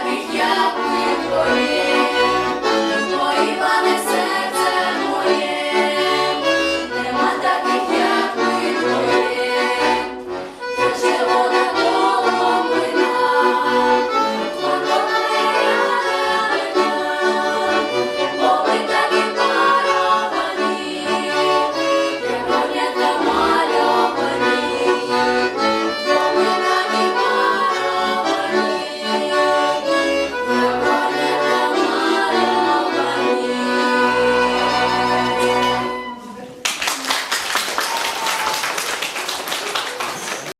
святих я пихою.